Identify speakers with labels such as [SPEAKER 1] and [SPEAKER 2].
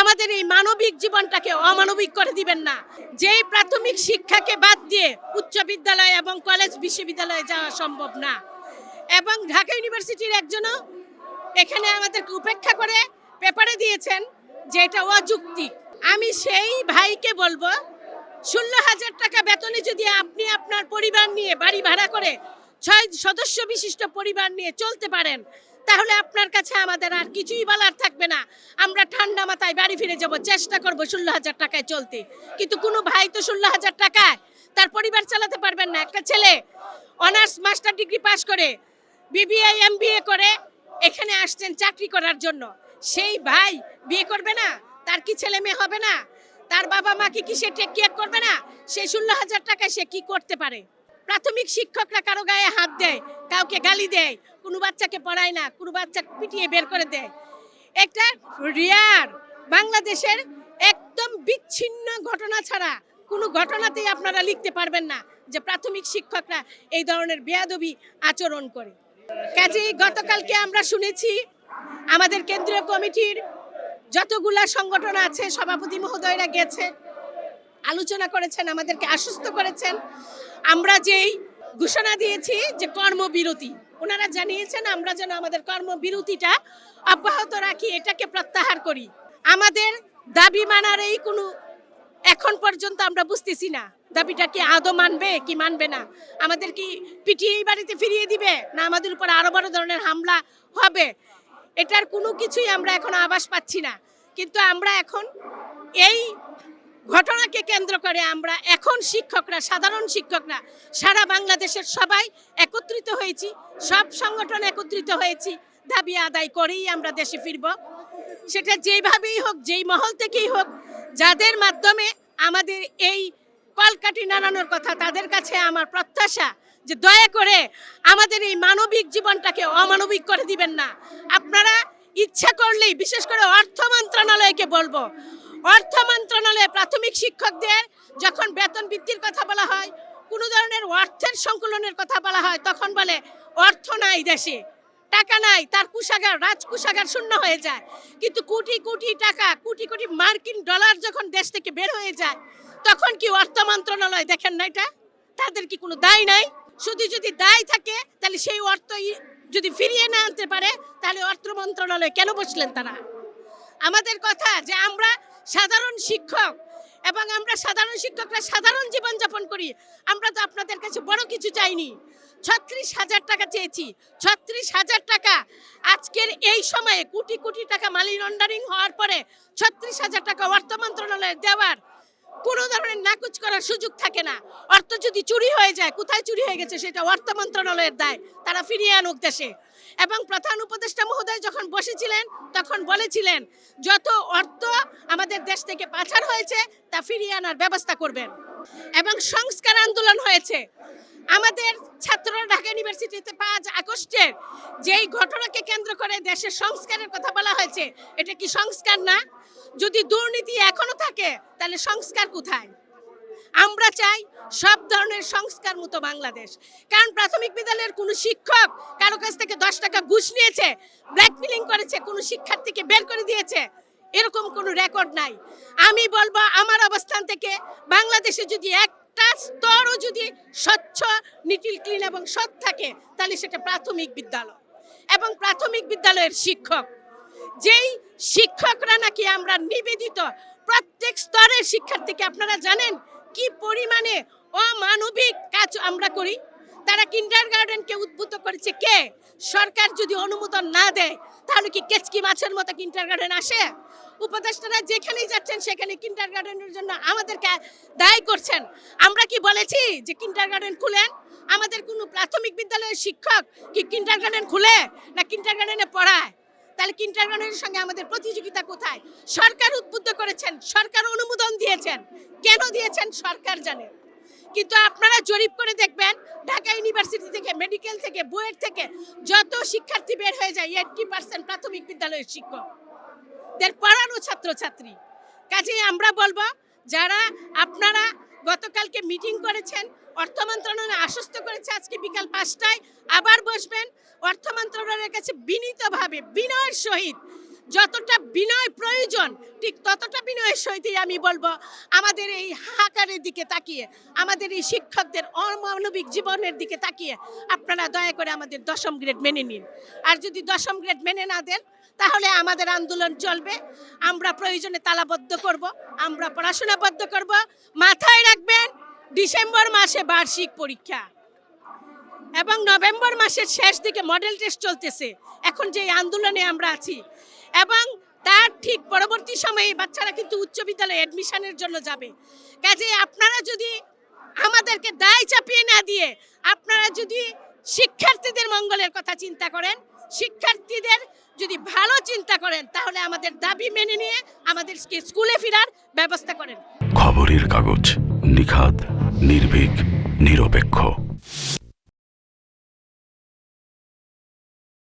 [SPEAKER 1] আমাদের এই মানবিক জীবনটাকে অমানবিক করে দিবেন না। যেই প্রাথমিক শিক্ষাকে বাদ দিয়ে উচ্চ বিদ্যালয় এবং কলেজ বিশ্ববিদ্যালয়ে যাওয়া সম্ভব না। এবং ঢাকা ইউনিভার্সিটির একজনও এখানে আমাদেরকে উপেক্ষা করে পেপারে দিয়েছেন যে এটা অযৌক্তিক। আমি সেই ভাইকে বলব, ষোলো হাজার টাকা বেতনে যদি আপনি আপনার পরিবার নিয়ে বাড়ি ভাড়া করে ছয় সদস্য বিশিষ্ট পরিবার নিয়ে চলতে পারেন তাহলে আপনার কাছে আমাদের আর কিছুই বলার থাকবে না। আমরা ঠান্ডা মাথায় বাড়ি ফিরে যাব, চেষ্টা করব ষোলো হাজার টাকায় চলতে। কিন্তু কোনো ভাই তো ষোলো হাজার টাকায়, তার পরিবার চালাতে পারবেন না। একটা ছেলে অনার্স, মাস্টার ডিগ্রি পাশ করে বিবিএ, এমবিএ করে এখানে আসছেন চাকরি করার জন্য। সেই ভাই বিয়ে করবে না, তার কি ছেলে মেয়ে হবে না, তার বাবা মাকে কি সে টেক কেয়ার করবে না, সে ষোলো হাজার টাকায় সে কি করতে পারে? প্রাথমিক শিক্ষকরা কারও গায়ে হাত দেয়, কাউকে গালি দেয় কোনো বাচ্চাকে পড়ায় না, কোনো বাচ্চা পিটিয়ে বের করে দেয়। একটা রিয়ার বাংলাদেশের একদম বিচ্ছিন্ন ঘটনা ছাড়া কোনো ঘটনাতেই আপনারা লিখতে পারবেন না যে প্রাথমিক শিক্ষকরা এই ধরনের বেয়াদবি আচরণ করে। কাজেই গতকালকে আমরা শুনেছি, আমাদের কেন্দ্রীয় কমিটির যতগুলা সংগঠন আছে, সভাপতি মহোদয়রা গেছে, আলোচনা করেছেন, আমাদেরকে আশ্বস্ত করেছেন। আমরা যেই ঘোষণা দিয়েছি যে কর্মবিরতি ওনারা জানিয়েছেন, আমরা যেন আমাদের কর্মবিরতিটা অব্যাহত রাখি, এটাকে প্রত্যাহার করি। আমাদের দাবি মানার এই কোনো এখন পর্যন্ত আমরা বুঝতেছি না, দাবিটা কি আদৌ মানবে কি মানবে না। আমাদের কি পিটিয়ে এই বাড়িতে ফিরিয়ে দিবে, না আমাদের উপর আরও বড় ধরনের হামলা হবে? এটার কোনো কিছুই আমরা এখন আভাস পাচ্ছি না। কিন্তু আমরা এখন এই ঘটনাকে কেন্দ্র করে আমরা এখন শিক্ষকরা, সাধারণ শিক্ষকরা, সারা বাংলাদেশের সবাই একত্রিত হয়েছি, সব সংগঠন একত্রিত হয়েছি, দাবি আদায় করেই আমরা দেশে ফিরব। সেটা যেইভাবেই হোক, যেই মহল থেকেই হোক, যাদের মাধ্যমে আমাদের এই কলকাঠি নাড়ানোর কথা, তাদের কাছে আমার প্রত্যাশা যে দয়া করে আমাদের এই মানবিক জীবনটাকে অমানবিক করে দিবেন না। আপনারা ইচ্ছা করলেই, বিশেষ করে অর্থ মন্ত্রণালয়কে বলব অর্থ মন্ত্রণালয়ে প্রাথমিক শিক্ষকদের যখন বেতন বৃদ্ধির কথা বলা হয়, কোনো ধরনের অর্থের সংকলনের কথা বলা হয়, তখন বলে, অর্থ নাই দেশে, টাকা নাই, তার কুষাগার রাজ কুষাগার শূন্য হয়ে যায়। কিন্তু কোটি কোটি টাকা, কোটি কোটি মার্কিন ডলার যখন দেশ থেকে বের হয়ে যায়, তখন কি অর্থ মন্ত্রণালয় দেখেন না এটা? তাদের কি কোনো দায় নাই? শুধু যদি দায় থাকে, তাহলে সেই অর্থ যদি ফিরিয়ে না আনতে পারে, তাহলে অর্থ মন্ত্রণালয়ে কেন বসলেন তারা? আমাদের কথা যে আমরা সাধারণ শিক্ষক। এবং আমরা সাধারণ শিক্ষকরা সাধারণ জীবনযাপন করি। আমরা তো আপনাদের কাছে বড় কিছু চাইনি। ছত্রিশ হাজার টাকা চেয়েছি। ছত্রিশ হাজার টাকা আজকের এই সময়ে কোটি কোটি টাকা মানি লন্ডারিং হওয়ার পরে ছত্রিশ হাজার টাকা অর্থ মন্ত্রণালয়ের দেওয়ার কোনো ধরনের নাকুচ করার সুযোগ থাকে না। অর্থ যদি চুরি হয়ে যায়, কোথায় চুরি হয়ে গেছে সেটা অর্থ মন্ত্রণালয়ের দায়। তারা ফিরিয়ে আনুক দেশে। এবং প্রধান উপদেষ্টা মহোদয় যখন বসেছিলেন, তখন বলেছিলেন, যত অর্থ আমাদের দেশ থেকে পাচার হয়েছে, তা ফিরিয়ে আনার ব্যবস্থা করবেন। এবং সংস্কার আন্দোলন হয়েছে। আমাদের ছাত্ররা ঢাকা ইউনিভার্সিটিতে পাঁচ আগস্টের যেই ঘটনাকে কেন্দ্র করে দেশের সংস্কারের কথা বলা হয়েছে, এটা কি সংস্কার না? যদি দুর্নীতি এখনও থাকে, তাহলে সংস্কার কোথায়? আমরা চাই সব ধরনের সংস্কার মতো বাংলাদেশ। কারণ প্রাথমিক বিদ্যালয়ের কোনো শিক্ষক কারও কাছ থেকে দশ টাকা ঘুষ নিয়েছে ব্ল্যাকমেলিং করেছে, কোনো শিক্ষার্থীকে বের করে দিয়েছে, এরকম কোনো রেকর্ড নাই। আমি বলব আমার অবস্থান থেকে বাংলাদেশে যদি একটা স্তরও যদি স্বচ্ছ, নিটিল, ক্লিন এবং সৎ থাকে, তাহলে সেটা প্রাথমিক বিদ্যালয় এবং প্রাথমিক বিদ্যালয়ের শিক্ষক। যেই শিক্ষকরা নাকি আমরা নিবেদিত, প্রত্যেক স্তরের শিক্ষার্থীকে আপনারা জানেন কি পরিমাণে অমানবিক কাজ আমরা করি? তারা কিন্ডার গার্ডেনকে উদ্বুদ্ধ করেছে কে? সরকার যদি অনুমোদন না দেয়, তাহলে কি কেচকি মাছের মতো কিন্ডার গার্ডেন আসে? উপদেষ্টারা যেখানেই যাচ্ছেন সেখানে কিন্ডার গার্ডেনের জন্য আমাদেরকে দায়ী করছেন। আমরা কি বলেছি যে কিন্ডার গার্ডেন খুলেন? আমাদের কোনো প্রাথমিক বিদ্যালয়ের শিক্ষক কি কিন্ডার গার্ডেন খুলে না কিন্ডার গার্ডেনে পড়ায়? তাহলে কিন্টারগার্ডেনের সঙ্গে আমাদের প্রতিযোগিতা কোথায়? সরকার উদ্বুদ্ধ করেছেন, সরকার অনুমোদন দিয়েছেন। কেন দিয়েছেন? সরকার জানে। কিন্তু আপনারা জরিপ করে দেখবেন, ঢাকা ইউনিভার্সিটি থেকে, মেডিকেল থেকে, বুয়েট থেকে যত শিক্ষার্থী বের হয়ে যায় এইটটি পার্সেন্ট প্রাথমিক বিদ্যালয়ের শিক্ষক। দের পড়ানো ছাত্রছাত্রী। কাজেই আমরা বলব, যারা আপনারা গতকালকে মিটিং করেছেন, অর্থ মন্ত্রণালয় আশ্বস্ত করেছে আজকে বিকাল পাঁচটায় আবার বসবেন। অর্থ মন্ত্রণালয়ের কাছে বিনীতভাবে বিনয়ের সহিত, যতটা বিনয় প্রয়োজন, ঠিক ততটা বিনয়ের সহিতই আমি বলব, আমাদের এই হাহাকারের দিকে তাকিয়ে, আমাদের এই শিক্ষকদের অমানবিক জীবনের দিকে তাকিয়ে আপনারা দয়া করে আমাদের দশম গ্রেড মেনে নিন। আর যদি দশম গ্রেড মেনে না দেন তাহলে আমাদের আন্দোলন চলবে। আমরা প্রয়োজনে তালাবদ্ধ করব, আমরা পড়াশোনা বদ্ধ করব। মাথায় রাখবেন, ডিসেম্বর মাসে বার্ষিক পরীক্ষা এবং নভেম্বর মাসের শেষ দিকে মডেল টেস্ট চলতেছে। এখন যে আন্দোলনে আমরা আছি এবং তার ঠিক পরবর্তী সময়ে বাচ্চারা কিন্তু উচ্চ বিদ্যালয়ে অ্যাডমিশনের জন্য যাবে। কাজে আপনারা যদি আমাদেরকে দায় চাপিয়ে না দিয়ে আপনারা যদি শিক্ষার্থীদের মঙ্গলের কথা চিন্তা করেন, শিক্ষার্থীদের যদি ভালো চিন্তা করেন, তাহলে আমাদের দাবি মেনে নিয়ে আমাদের স্কুলে ফেরার ব্যবস্থা করেন।
[SPEAKER 2] খবরের কাগজ নিখাদ, নির্ভীক, নিরপেক্ষ।